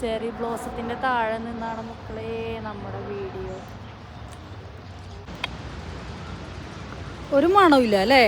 Cherry ബ്ലോസത്തിന്റെ താഴെ നിന്നാണ് മക്കളെ നമ്മുടെ വീഡിയോ. ഒരു മണവില്ല അല്ലേ?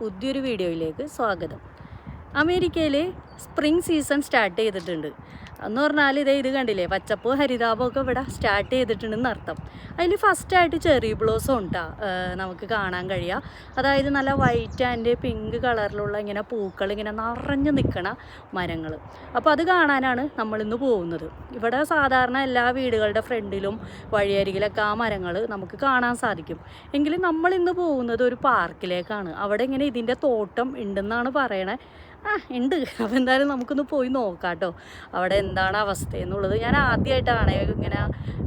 പുതിയൊരു വീഡിയോയിലേക്ക് സ്വാഗതം. അമേരിക്കയിൽ സ്പ്രിംഗ് സീസൺ സ്റ്റാർട്ട് ചെയ്തിട്ടുണ്ട്. എന്ന് പറഞ്ഞാൽ ഇതേ ഇത് കണ്ടില്ലേ? പച്ചപ്പ് ഹരിതാപമൊക്കെ ഇവിടെ സ്റ്റാർട്ട് ചെയ്തിട്ടുണ്ടെന്ന് അർത്ഥം. അതിൽ ഫസ്റ്റായിട്ട് ചെറി ബ്ലോസം ഉണ്ടാ? നമുക്ക് കാണാൻ കഴിയുക അതായത് നല്ല വൈറ്റ് ആൻഡ് പിങ്ക് കളറിലുള്ള ഇങ്ങനെ പൂക്കൾ ഇങ്ങനെ നിറഞ്ഞു നിൽക്കണ മരങ്ങൾ അപ്പോൾ അത് കാണാനാണ് നമ്മളിന്ന് പോകുന്നത്. ഇവിടെ സാധാരണ എല്ലാ വീടുകളുടെ ഫ്രണ്ടിലും വഴിയരികിലൊക്കെ ആ മരങ്ങൾ നമുക്ക് കാണാൻ സാധിക്കും. എങ്കിലും നമ്മളിന്ന് പോകുന്നത് ഒരു പാർക്കിലേക്കാണ് അവിടെ ഇങ്ങനെ ഇതിന്റെ തോട്ടം ഉണ്ടെന്നാണ് പറയണേ. ആ ഉണ്ട്. അപ്പോൾ എന്തായാലും നമുക്കൊന്ന് പോയി നോക്കാം കേട്ടോ അവിടെ എന്താണ് അവസ്ഥ എന്നുള്ളത്. ഞാൻ ആദ്യമായിട്ടാണ് ഇങ്ങനെ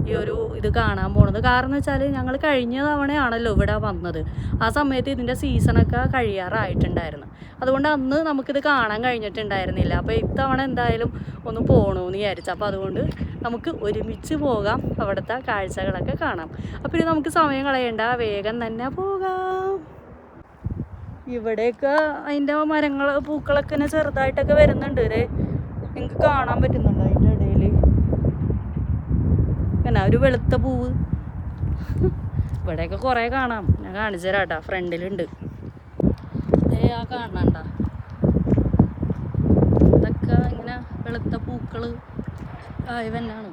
ഈ ഒരു ഇത് കാണാൻ പോണത്. കാരണം വെച്ചാൽ ഞങ്ങൾ കഴിഞ്ഞ തവണയാണല്ലോ ഇവിടെ വന്നത്. ആ സമയത്ത് ഇതിന്റെ സീസണൊക്കെ കഴിയാറായിട്ടുണ്ടായിരുന്നു. അതുകൊണ്ട് അന്ന് നമുക്കിത് കാണാൻ കഴിഞ്ഞിട്ടുണ്ടായിരുന്നില്ല. അപ്പോൾ ഇത്തവണ എന്തായാലും ഒന്ന് പോകണമെന്ന് വിചാരിച്ചു. അപ്പോൾ അതുകൊണ്ട് നമുക്ക് ഒരുമിച്ച് പോകാം. അവിടുത്തെ കാഴ്ചകളൊക്കെ കാണാം. അപ്പോൾ ഇത് നമുക്ക് സമയം കളയണ്ട. വേഗം തന്നെ പോകാം. ഇവിടെയൊക്കെ അതിന്റെ മരങ്ങൾ പൂക്കളൊക്കെ ഇങ്ങനെ ചെറുതായിട്ടൊക്കെ വരുന്നുണ്ട് ഇതേ നിങ്ങൾക്ക് കാണാൻ പറ്റുന്നുണ്ട് അതിന്റെ ഇടയിൽ എന്നാ ഒരു വെളുത്ത പൂവ്. ഇവിടെയൊക്കെ കുറേ കാണാം. ഞാൻ കാണിച്ചു തരാം കേട്ടോ ഫ്രണ്ടിലുണ്ട്. ഏ ആ കാണണ്ട. ഇതൊക്കെ ഇങ്ങനെ വെളുത്ത പൂക്കൾ ആയവന്നാണ്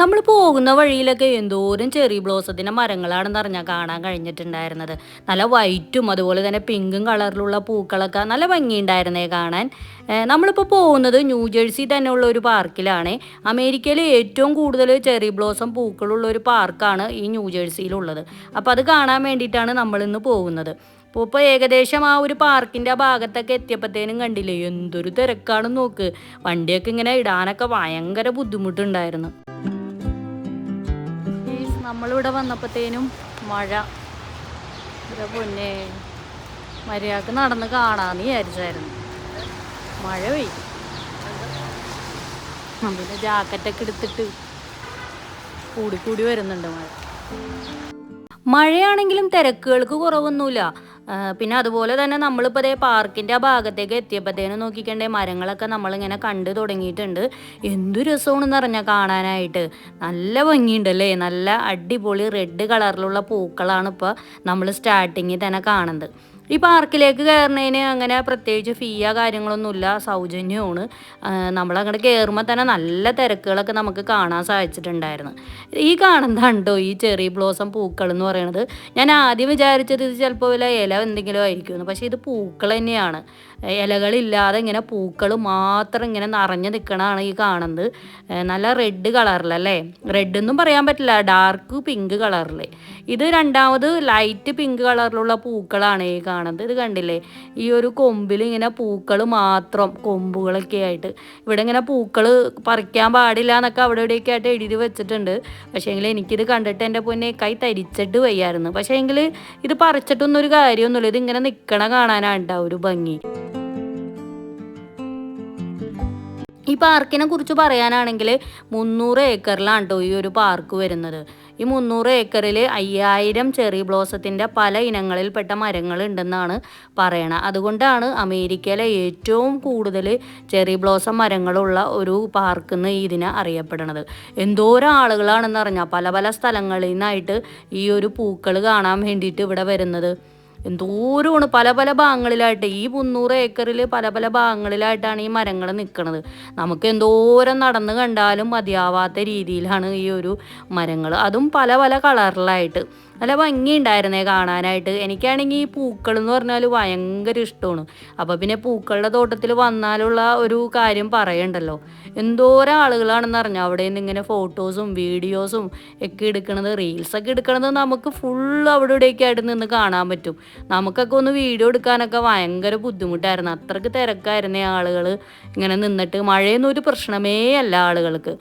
നമ്മൾ പോകുന്ന വഴിയിലൊക്കെ എന്തോരം ചെറി ബ്ലോസത്തിന്റെ മരങ്ങളാണെന്ന് അറിഞ്ഞാൽ കാണാൻ കഴിഞ്ഞിട്ടുണ്ടായിരുന്നത്. നല്ല വൈറ്റും അതുപോലെ തന്നെ പിങ്കും കളറിലുള്ള പൂക്കളൊക്കെ നല്ല ഭംഗിയുണ്ടായിരുന്നേ കാണാൻ. നമ്മളിപ്പോൾ പോകുന്നത് ന്യൂ ജേഴ്സി തന്നെയുള്ള ഒരു പാർക്കിലാണ്. അമേരിക്കയിലെ ഏറ്റവും കൂടുതൽ ചെറി ബ്ലോസം പൂക്കളുള്ള ഒരു പാർക്കാണ് ഈ ന്യൂ ജേഴ്സിയിലുള്ളത്. അപ്പോൾ അത് കാണാൻ വേണ്ടിയിട്ടാണ് നമ്മളിന്ന് പോകുന്നത്. അപ്പോൾ ഇപ്പോൾ ഏകദേശം ആ ഒരു പാർക്കിന്റെ ആ ഭാഗത്തൊക്കെ എത്തിയപ്പോഴത്തേനും കണ്ടില്ലേ? എന്തൊരു തിരക്കാണെന്ന് നോക്ക്. വണ്ടിയൊക്കെ ഇങ്ങനെ ഇടാനൊക്കെ ഭയങ്കര ബുദ്ധിമുട്ടുണ്ടായിരുന്നു. നമ്മളിവിടെ വന്നപ്പോഴത്തേനും മഴ. ഇവിടെ പൊന്നെ മര്യാദയ്ക്ക് നടന്ന് കാണാമെന്ന് വിചാരിച്ചായിരുന്നു. മഴ പെയ്യും പിന്നെ ജാക്കറ്റൊക്കെ എടുത്തിട്ട് കൂടി കൂടി വരുന്നുണ്ട് മഴ. മഴയാണെങ്കിലും തിരക്കുകൾക്ക് കുറവൊന്നുമില്ല. പിന്നെ അതുപോലെ തന്നെ നമ്മളിപ്പോൾ അതേ പാർക്കിന്റെ ആ ഭാഗത്തേക്ക് എത്തിയപ്പോഴത്തേനും നോക്കിക്കണ്ടേ മരങ്ങളൊക്കെ നമ്മളിങ്ങനെ കണ്ടു തുടങ്ങിയിട്ടുണ്ട്. എന്തു രസമാണെന്ന് പറഞ്ഞാൽ കാണാനായിട്ട്. നല്ല ഭംഗിയുണ്ടല്ലേ? നല്ല അടിപൊളി റെഡ് കളറിലുള്ള പൂക്കളാണ് ഇപ്പോൾ നമ്മൾ സ്റ്റാർട്ടിങ്ങിൽ തന്നെ കാണുന്നത്. ഈ പാർക്കിലേക്ക് കയറുന്നതിന് അങ്ങനെ പ്രത്യേകിച്ച് ഫീയോ കാര്യങ്ങളൊന്നുമില്ല സൗജന്യമാണ് നമ്മളങ്ങോട്ട് കയറുമ്പോൾ തന്നെ നല്ല തിരക്കുകളൊക്കെ നമുക്ക് കാണാൻ സാധിച്ചിട്ടുണ്ടായിരുന്നു. ഈ കാണുന്നതാണ്ടോ ഈ ചെറി ബ്ലോസം പൂക്കൾ എന്ന് പറയുന്നത് ഞാൻ ആദ്യം വിചാരിച്ചത് ഇത് ചിലപ്പോൾ വല്ല ഇല എന്തെങ്കിലും ആയിരിക്കുമെന്ന്. പക്ഷേ ഇത് പൂക്കൾ തന്നെയാണ്. ഇലകളില്ലാതെ ഇങ്ങനെ പൂക്കൾ മാത്രം ഇങ്ങനെ നിറഞ്ഞു നിൽക്കണതാണ് ഈ കാണുന്നത്. നല്ല റെഡ് കളറിലല്ലേ റെഡ് എന്നും പറയാൻ പറ്റില്ല ഡാർക്ക് പിങ്ക് കളറിൽ ഇത് രണ്ടാമത് ലൈറ്റ് പിങ്ക് കളറിലുള്ള പൂക്കളാണ് ഈ കാണുന്നത്. ഇത് കണ്ടില്ലേ? ഈ ഒരു കൊമ്പിൽ ഇങ്ങനെ പൂക്കൾ മാത്രം കൊമ്പുകളൊക്കെ ആയിട്ട്. ഇവിടെ ഇങ്ങനെ പൂക്കൾ പറിക്കാൻ പാടില്ല എന്നൊക്കെ അവിടെ ഇവിടെയൊക്കെ ആയിട്ട് എഴുതി വെച്ചിട്ടുണ്ട്. പക്ഷേങ്കിൽ എനിക്കിത് കണ്ടിട്ട് എന്റെ പൊന്നെ കൈ തരിച്ചിട്ട് വയ്യായിരുന്നു. പക്ഷേ പക്ഷേങ്കിൽ ഇത് പറിച്ചിട്ടൊന്നും ഒരു കാര്യമൊന്നുമില്ല. ഇത് ഇങ്ങനെ നിൽക്കണ കാണാനാണ് ഒരു ഭംഗി. ഈ പാർക്കിനെ കുറിച്ച് പറയാനാണെങ്കിൽ മുന്നൂറ് ഏക്കറിലാണ് കേട്ടോ ഈ ഒരു പാർക്ക് വരുന്നത്. ഈ മുന്നൂറ് ഏക്കറിൽ അയ്യായിരം ചെറി ബ്ലോസത്തിന്റെ പല ഇനങ്ങളിൽപ്പെട്ട മരങ്ങൾ ഉണ്ടെന്നാണ് പറയണത് അതുകൊണ്ടാണ് അമേരിക്കയിലെ ഏറ്റവും കൂടുതൽ ചെറി ബ്ലോസം മരങ്ങളുള്ള ഒരു പാർക്ക് എന്ന് ഇതിനെ അറിയപ്പെടുന്നത്. എന്തോരം ആളുകളാണെന്ന് അറിഞ്ഞാൽ പല പല സ്ഥലങ്ങളിൽ നിന്നായിട്ട് ഈ ഒരു പൂക്കൾ കാണാൻ വേണ്ടിയിട്ട് ഇവിടെ വരുന്നത്. എന്തോരമാണ് പല പല ഭാഗങ്ങളിലായിട്ട് ഈ മുന്നൂറ് ഏക്കറിൽ പല പല ഭാഗങ്ങളിലായിട്ടാണ് ഈ മരങ്ങൾ നിൽക്കുന്നത് നമുക്ക് എന്തോരം നടന്ന് കണ്ടാലും മതിയാവാത്ത രീതിയിലാണ് ഈ ഒരു മരങ്ങൾ അതും പല പല കളറിലായിട്ട്. നല്ല ഭംഗിയുണ്ടായിരുന്നേ കാണാനായിട്ട്. എനിക്കാണെങ്കിൽ ഈ പൂക്കൾ എന്ന് പറഞ്ഞാൽ ഭയങ്കര ഇഷ്ടമാണ്. അപ്പോൾ പിന്നെ പൂക്കളുടെ തോട്ടത്തിൽ വന്നാലുള്ള ഒരു കാര്യം പറയണ്ടല്ലോ. എന്തോരം ആളുകളാണെന്ന് അറിഞ്ഞാൽ അവിടെ നിന്ന് ഇങ്ങനെ ഫോട്ടോസും വീഡിയോസും ഒക്കെ എടുക്കണത്. റീൽസൊക്കെ എടുക്കണത് നമുക്ക് ഫുൾ അവിടെ ഇവിടെയൊക്കെ ആയിട്ട് നിന്ന് കാണാൻ പറ്റും. നമുക്കൊക്കെ ഒന്ന് വീഡിയോ എടുക്കാനൊക്കെ ഭയങ്കര ബുദ്ധിമുട്ടായിരുന്നു. അത്രയ്ക്ക് തിരക്കായിരുന്നേ ആളുകൾ ഇങ്ങനെ നിന്നിട്ട്. മഴയൊന്നും ഒരു പ്രശ്നമേ അല്ല ആളുകൾക്ക്.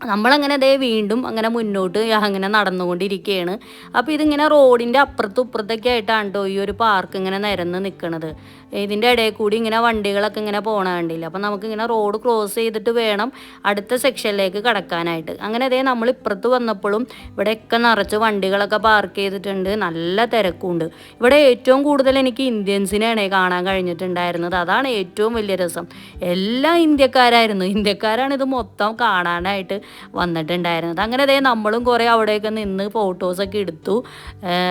നമ്മളങ്ങനെ അതേ വീണ്ടും അങ്ങനെ മുന്നോട്ട് അങ്ങനെ നടന്നുകൊണ്ടിരിക്കുകയാണ് അപ്പോൾ ഇതിങ്ങനെ റോഡിന്റെ അപ്പുറത്തും ഇപ്പുറത്തൊക്കെ ആയിട്ടാണ് കേട്ടോ ഈ ഒരു പാർക്ക് ഇങ്ങനെ നിരന്ന് നിൽക്കുന്നത് ഇതിന്റെ ഇടയിൽ കൂടി ഇങ്ങനെ വണ്ടികളൊക്കെ ഇങ്ങനെ പോകണ കണ്ടില്ല? അപ്പോൾ നമുക്കിങ്ങനെ റോഡ് ക്രോസ് ചെയ്തിട്ട് വേണം അടുത്ത സെക്ഷനിലേക്ക് കടക്കാനായിട്ട്. അങ്ങനെ അതേ നമ്മൾ ഇപ്പുറത്ത് വന്നപ്പോഴും ഇവിടെയൊക്കെ നിറച്ച് വണ്ടികളൊക്കെ പാർക്ക് ചെയ്തിട്ടുണ്ട്. നല്ല തിരക്കുണ്ട്. ഇവിടെ ഏറ്റവും കൂടുതൽ എനിക്ക് ഇന്ത്യൻസിനെയാണ് കാണാൻ കഴിഞ്ഞിട്ടുണ്ടായിരുന്നത്. അതാണ് ഏറ്റവും വലിയ രസം. എല്ലാ ഇന്ത്യക്കാരായിരുന്നു. ഇന്ത്യക്കാരാണ് ഇത് മൊത്തം കാണാനായിട്ട് വന്നിട്ടുണ്ടായിരുന്നത്. അങ്ങനെ അതേ നമ്മളും കുറേ അവിടെയൊക്കെ നിന്ന് ഫോട്ടോസൊക്കെ എടുത്തു.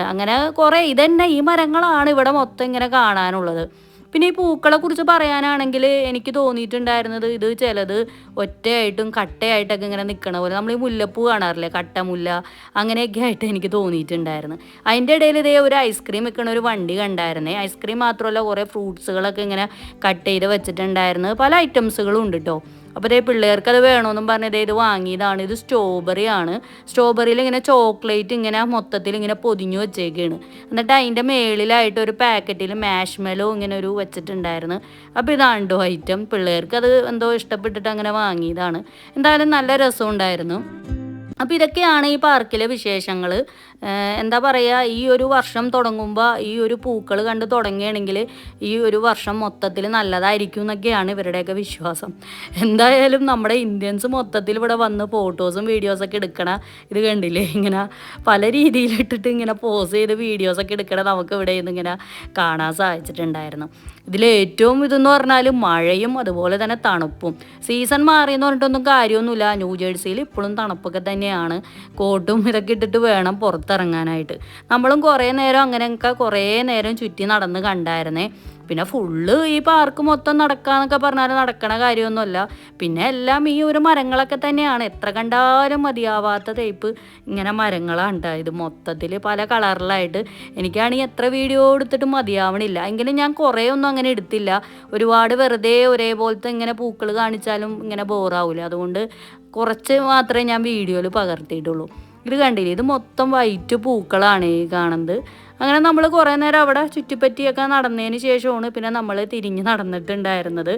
അങ്ങനെ കുറേ. ഇതന്നെ ഈ മരങ്ങളാണ് ഇവിടെ മൊത്തം ഇങ്ങനെ കാണാനുള്ളത്. പിന്നെ ഈ പൂക്കളെ കുറിച്ച് പറയാനാണെങ്കിൽ എനിക്ക് തോന്നിയിട്ടുണ്ടായിരുന്നത് ഇത് ചിലത് ഒറ്റയായിട്ടും കട്ടയായിട്ടൊക്കെ ഇങ്ങനെ നിൽക്കണ പോലെ. നമ്മൾ ഈ മുല്ലപ്പൂ കാണാറില്ലേ? കട്ടമുല്ല അങ്ങനെയൊക്കെ ആയിട്ട് എനിക്ക് തോന്നിയിട്ടുണ്ടായിരുന്നു. അതിന്റെ ഇടയിൽ ഇതേ ഒരു ഐസ്ക്രീം വെക്കണ ഒരു വണ്ടി കണ്ടായിരുന്നേ. ഐസ്ക്രീം മാത്രമല്ല കുറേ ഫ്രൂട്ട്സുകളൊക്കെ ഇങ്ങനെ കട്ട് ചെയ്ത് വെച്ചിട്ടുണ്ടായിരുന്നു. പല ഐറ്റംസുകളും ഉണ്ട് കേട്ടോ അപ്പോൾ ഇതേ പിള്ളേർക്ക് അത് വേണമെന്നും പറഞ്ഞത് ഇതേ വാങ്ങിയതാണ് ഇത് സ്ട്രോബെറി ആണ്. സ്ട്രോബെറിയിൽ ഇങ്ങനെ ചോക്ലേറ്റ് ഇങ്ങനെ മൊത്തത്തിൽ ഇങ്ങനെ പൊതിഞ്ഞു വെച്ചേക്കാണ്. എന്നിട്ട് അതിന്റെ മേളിലായിട്ട് ഒരു പാക്കറ്റിൽ മാഷ്മെലോ ഇങ്ങനെ ഒരു വെച്ചിട്ടുണ്ടായിരുന്നു. അപ്പോൾ ഇതാണ്ടോ ഐറ്റം പിള്ളേർക്ക് അത് എന്തോ ഇഷ്ടപ്പെട്ടിട്ട് അങ്ങനെ വാങ്ങിയതാണ്. എന്തായാലും നല്ല രസമുണ്ടായിരുന്നു. അപ്പോൾ ഇതൊക്കെയാണ് ഈ പാർക്കിലെ വിശേഷങ്ങൾ എന്താ പറയുക ഈ ഒരു വർഷം തുടങ്ങുമ്പോൾ ഈ ഒരു പൂക്കൾ കണ്ട് തുടങ്ങുകയാണെങ്കിൽ ഈ ഒരു വർഷം മൊത്തത്തിൽ നല്ലതായിരിക്കും എന്നൊക്കെയാണ് ഇവരുടെയൊക്കെ വിശ്വാസം. എന്തായാലും നമ്മുടെ ഇന്ത്യൻസ് മൊത്തത്തിൽ ഇവിടെ വന്ന് ഫോട്ടോസും വീഡിയോസൊക്കെ എടുക്കണ ഇത് കണ്ടില്ലേ? ഇങ്ങനെ പല രീതിയിലിട്ടിട്ട് ഇങ്ങനെ പോസ് ചെയ്ത് വീഡിയോസൊക്കെ എടുക്കണ നമുക്ക് ഇവിടെ നിന്ന് ഇങ്ങനെ കാണാൻ സാധിച്ചിട്ടുണ്ടായിരുന്നു. ഇതിലേറ്റവും ഇതെന്ന് പറഞ്ഞാൽ മഴയും അതുപോലെ തന്നെ തണുപ്പും. സീസൺ മാറിയെന്ന് പറഞ്ഞിട്ടൊന്നും കാര്യമൊന്നുമില്ല. ന്യൂ ജേഴ്സിയിൽ ഇപ്പോഴും തണുപ്പൊക്കെ തന്നെയാണ്. കോട്ടും ഇതൊക്കെ ഇട്ടിട്ട് വേണം പുറത്തിറങ്ങാനായിട്ട്. നമ്മളും കുറേ നേരം അങ്ങനെയൊക്കെ കുറേ നേരം ചുറ്റി നടന്ന് കണ്ടായിരുന്നേ. പിന്നെ ഫുള്ള് ഈ പാർക്ക് മൊത്തം നടക്കാന്നൊക്കെ പറഞ്ഞാൽ നടക്കണ കാര്യമൊന്നുമല്ല. പിന്നെ എല്ലാം ഈ ഒരു മരങ്ങളൊക്കെ തന്നെയാണ്. എത്ര കണ്ടാലും മതിയാവാത്ത ടൈപ്പ് ഇങ്ങനെ മരങ്ങളാണ് ഉണ്ടായത് മൊത്തത്തിൽ പല കളറിലായിട്ട് എനിക്കാണെങ്കിൽ എത്ര വീഡിയോ എടുത്തിട്ടും മതിയാവണില്ല. എങ്കിലും ഞാൻ കുറേ ഒന്നും അങ്ങനെ എടുത്തില്ല. ഒരുപാട് വെറുതെ ഒരേപോലത്തെ ഇങ്ങനെ പൂക്കൾ കാണിച്ചാലും ഇങ്ങനെ ബോറാവില്ല അതുകൊണ്ട് കുറച്ച് മാത്രമേ ഞാൻ വീഡിയോയിൽ പകർത്തിയിട്ടുള്ളൂ. ഇത് കണ്ടില്ലേ? ഇത് മൊത്തം വൈറ്റ് പൂക്കളാണ് ഈ കാണുന്നത്. അങ്ങനെ നമ്മൾ കുറേ നേരം അവിടെ ചുറ്റിപ്പറ്റിയൊക്കെ നടന്നതിന് ശേഷമാണ് പിന്നെ നമ്മൾ തിരിഞ്ഞ് നടന്നിട്ടുണ്ടായിരുന്നത്.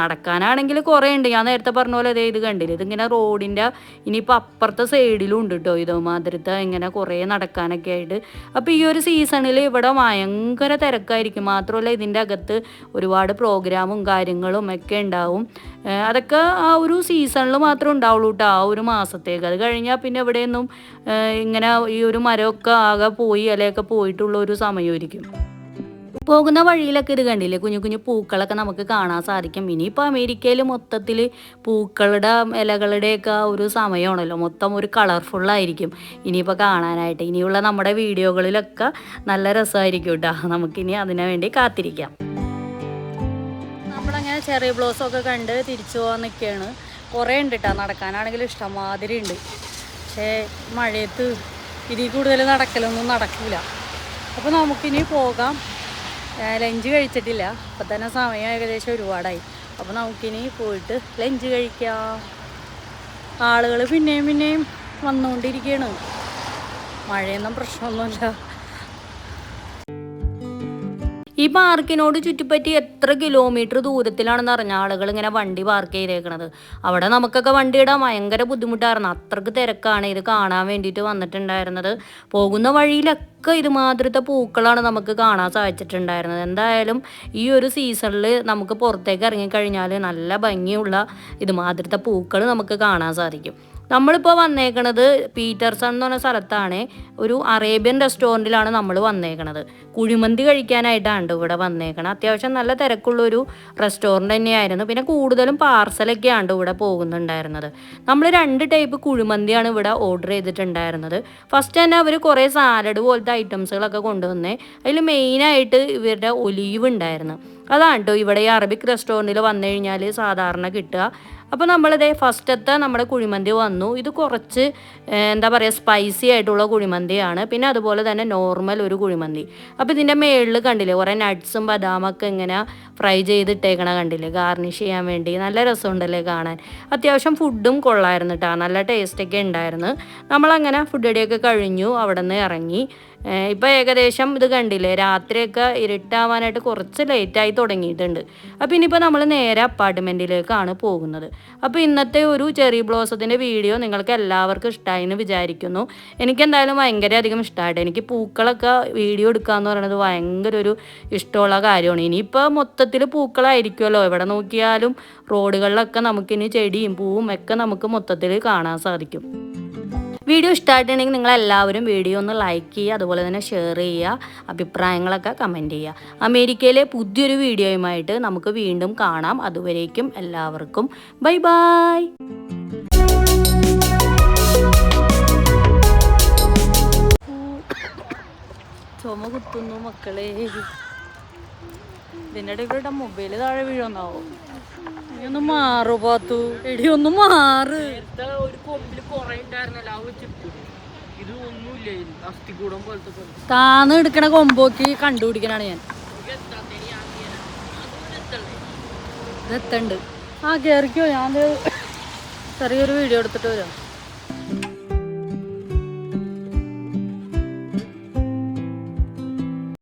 നടക്കാനാണെങ്കിൽ കുറേ ഉണ്ട് ഞാൻ നേരത്തെ പറഞ്ഞ പോലെ അതേ ഇത് കണ്ടില്ല? ഇതിങ്ങനെ റോഡിന്റെ ഇനിയിപ്പോൾ അപ്പുറത്തെ സൈഡിലും ഉണ്ട് കേട്ടോ ഇതേമാതിരത്തെ ഇങ്ങനെ കുറേ നടക്കാനൊക്കെ ആയിട്ട്. അപ്പോൾ ഈ ഒരു സീസണിൽ ഇവിടെ ഭയങ്കര തിരക്കായിരിക്കും. മാത്രമല്ല ഇതിന്റെ അകത്ത് ഒരുപാട് പ്രോഗ്രാമും കാര്യങ്ങളും ഒക്കെ ഉണ്ടാവും. അതൊക്കെ ആ ഒരു സീസണിൽ മാത്രമേ ഉണ്ടാവുള്ളൂ കേട്ടോ ആ ഒരു മാസത്തേക്ക്. അത് കഴിഞ്ഞാൽ പിന്നെ എവിടെയൊന്നും ഇങ്ങനെ ഈ ഒരു മരമൊക്കെ ആകെ പോയി ഇലയൊക്കെ പോയിട്ടുള്ള ഒരു സമയമായിരിക്കും. പോകുന്ന വഴിയിലൊക്കെ ഇത് കണ്ടില്ലേ? കുഞ്ഞു കുഞ്ഞു പൂക്കളൊക്കെ നമുക്ക് കാണാൻ സാധിക്കും. ഇനിയിപ്പോൾ അമേരിക്കയിൽ മൊത്തത്തിൽ പൂക്കളുടെ ഇലകളുടെയൊക്കെ ഒരു സമയമാണല്ലോ. മൊത്തം ഒരു കളർഫുള്ളായിരിക്കും ഇനിയിപ്പോൾ കാണാനായിട്ട്. ഇനിയുള്ള നമ്മുടെ വീഡിയോകളിലൊക്കെ നല്ല രസമായിരിക്കും കേട്ടോ. നമുക്കിനി അതിനു വേണ്ടി കാത്തിരിക്കാം. നമ്മളങ്ങനെ ചെറിയ ബ്ലൗസൊക്കെ കണ്ട് തിരിച്ചു പോകാൻ നിൽക്കുകയാണ് കുറേ ഉണ്ട് കേട്ടോ. നടക്കാനാണെങ്കിൽ ഇഷ്ടംമാതിരി ഉണ്ട്. പക്ഷേ മഴയത്ത് ഇതിൽ കൂടുതൽ നടക്കലൊന്നും നടക്കില്ല അപ്പോൾ നമുക്കിനി പോകാം. ലഞ്ച് കഴിച്ചിട്ടില്ല. അപ്പം തന്നെ സമയം ഏകദേശം ഒരുപാടായി. അപ്പോൾ നമുക്കിനി പോയിട്ട് ലഞ്ച് കഴിക്കാം. ആളുകൾ പിന്നെയും പിന്നെയും വന്നുകൊണ്ടിരിക്കുകയാണ് മഴയൊന്നും പ്രശ്നമൊന്നുമില്ല. ഈ പാർക്കിനോട് ചുറ്റിപ്പറ്റി എത്ര കിലോമീറ്റർ ദൂരത്തിലാണെന്ന് അറിഞ്ഞ ആളുകൾ ഇങ്ങനെ വണ്ടി പാർക്ക് ചെയ്തേക്കണത്. അവിടെ നമുക്കൊക്കെ വണ്ടി ഇടാൻ ഭയങ്കര ബുദ്ധിമുട്ടായിരുന്നു. അത്രയ്ക്ക് തിരക്കാണ് ഇത് കാണാൻ വേണ്ടിയിട്ട് വന്നിട്ടുണ്ടായിരുന്നത്. പോകുന്ന വഴിയിലൊക്കെ ഇതുമാതിരത്തെ പൂക്കളാണ് നമുക്ക് കാണാൻ സാധിച്ചിട്ടുണ്ടായിരുന്നത്. എന്തായാലും ഈ ഒരു സീസണിൽ നമുക്ക് പുറത്തേക്ക് ഇറങ്ങിക്കഴിഞ്ഞാൽ നല്ല ഭംഗിയുള്ള ഇതുമാതിരത്തെ പൂക്കൾ നമുക്ക് കാണാൻ സാധിക്കും. നമ്മളിപ്പോൾ വന്നേക്കണത് പീറ്റർസൺ എന്ന് പറഞ്ഞ സ്ഥലത്താണ്. ഒരു അറേബ്യൻ റെസ്റ്റോറന്റിലാണ് നമ്മൾ വന്നേക്കണത്. കുഴിമന്തി കഴിക്കാനായിട്ടാണ് ഇവിടെ വന്നേക്കണത്. അത്യാവശ്യം നല്ല തിരക്കുള്ളൊരു റെസ്റ്റോറന്റ് തന്നെയായിരുന്നു. പിന്നെ കൂടുതലും പാർസലൊക്കെയാണ് ഇവിടെ പോകുന്നുണ്ടായിരുന്നത്. നമ്മൾ രണ്ട് ടൈപ്പ് കുഴിമന്തിയാണ് ഇവിടെ ഓർഡർ ചെയ്തിട്ടുണ്ടായിരുന്നത്. ഫസ്റ്റ് തന്നെ അവർ കുറേ സാലഡ് പോലത്തെ ഐറ്റംസുകളൊക്കെ കൊണ്ടുവന്നേ അതിൽ മെയിനായിട്ട് ഇവരുടെ ഒലീവ് ഉണ്ടായിരുന്നു. അതാണ് കേട്ടോ ഇവിടെ ഈ അറബിക് റെസ്റ്റോറന്റിൽ വന്നു കഴിഞ്ഞാൽ സാധാരണ കിട്ടുക. അപ്പോൾ നമ്മളിതേ ഫസ്റ്റത്തെ നമ്മുടെ കുഴിമന്തി വന്നു. ഇത് കുറച്ച് എന്താ പറയുക സ്പൈസി ആയിട്ടുള്ള കുഴിമന്തിയാണ്. പിന്നെ അതുപോലെ തന്നെ നോർമൽ ഒരു കുഴിമന്തി. അപ്പോൾ ഇതിന്റെ മേളിൽ കണ്ടില്ലേ കുറേ നട്ട്സും ബദാമൊക്കെ ഇങ്ങനെ ഫ്രൈ ചെയ്തിട്ടേക്കണ കണ്ടില്ലേ ഗാർണിഷ് ചെയ്യാൻ വേണ്ടി. നല്ല രസമുണ്ടല്ലേ കാണാൻ. അത്യാവശ്യം ഫുഡും കൊള്ളായിരുന്നു കേട്ടോ നല്ല ടേസ്റ്റൊക്കെ ഉണ്ടായിരുന്നു. നമ്മളങ്ങനെ ഫുഡ് അടിയൊക്കെ കഴിഞ്ഞു അവിടെ നിന്ന് ഇറങ്ങി. ഇപ്പം ഏകദേശം ഇത് കണ്ടില്ലേ? രാത്രിയൊക്കെ ഇരുട്ടാവാനായിട്ട് കുറച്ച് ലേറ്റായി തുടങ്ങിയിട്ടുണ്ട്. അപ്പോൾ ഇനിയിപ്പോൾ നമ്മൾ നേരെ അപ്പാർട്ട്മെന്റിലേക്കാണ് പോകുന്നത്. അപ്പോൾ ഇന്നത്തെ ഒരു ചെറി ബ്ലോസത്തിന്റെ വീഡിയോ നിങ്ങൾക്ക് എല്ലാവർക്കും ഇഷ്ടമായി എന്ന് വിചാരിക്കുന്നു. എനിക്ക് എന്തായാലും ഭയങ്കര അധികം ഇഷ്ടമായിട്ട് എനിക്ക് പൂക്കളൊക്കെ വീഡിയോ എടുക്കുക എന്ന് പറയുന്നത് ഭയങ്കര ഒരു ഇഷ്ടമുള്ള കാര്യമാണ്. ഇനിയിപ്പോൾ മൊത്തത്തിൽ പൂക്കളായിരിക്കുമല്ലോ. എവിടെ നോക്കിയാലും റോഡുകളിലൊക്കെ നമുക്കിനി ചെടിയും പൂവും ഒക്കെ നമുക്ക് മൊത്തത്തിൽ കാണാൻ സാധിക്കും. വീഡിയോ ഇഷ്ടമായിട്ടുണ്ടെങ്കിൽ നിങ്ങൾ എല്ലാവരും വീഡിയോ ഒന്ന് ലൈക്ക് ചെയ്യുക അതുപോലെ തന്നെ ഷെയർ ചെയ്യുക അഭിപ്രായങ്ങളൊക്കെ കമന്റ് ചെയ്യുക. അമേരിക്കയിലെ പുതിയൊരു വീഡിയോയുമായിട്ട് നമുക്ക് വീണ്ടും കാണാം. അതുവരേക്കും എല്ലാവർക്കും ബൈ ബായ് മക്കളെ. മൊബൈൽ താഴെ നീ ഒന്ന് മാറു പാത്തു. എടി ഒന്ന് മാറ്. ഒരു കൊമ്പിൽ കൊറേ ഉണ്ടായിരുന്നല്ലോ ആ വെച്ചിട്ട് ഇത് ഒന്നുമില്ല അസ്ഥികൂടം പോലത്തെ പോലെ താന്ന് എടുക്കണ കൊമ്പോക്ക് കണ്ടുപിടിക്കണാണ് ഞാൻ. ഇതെത്തണ്ട് ആ കേറിക്കോ ഞാൻ ചെറിയൊരു വീഡിയോ എടുത്തിട്ട് വരാം.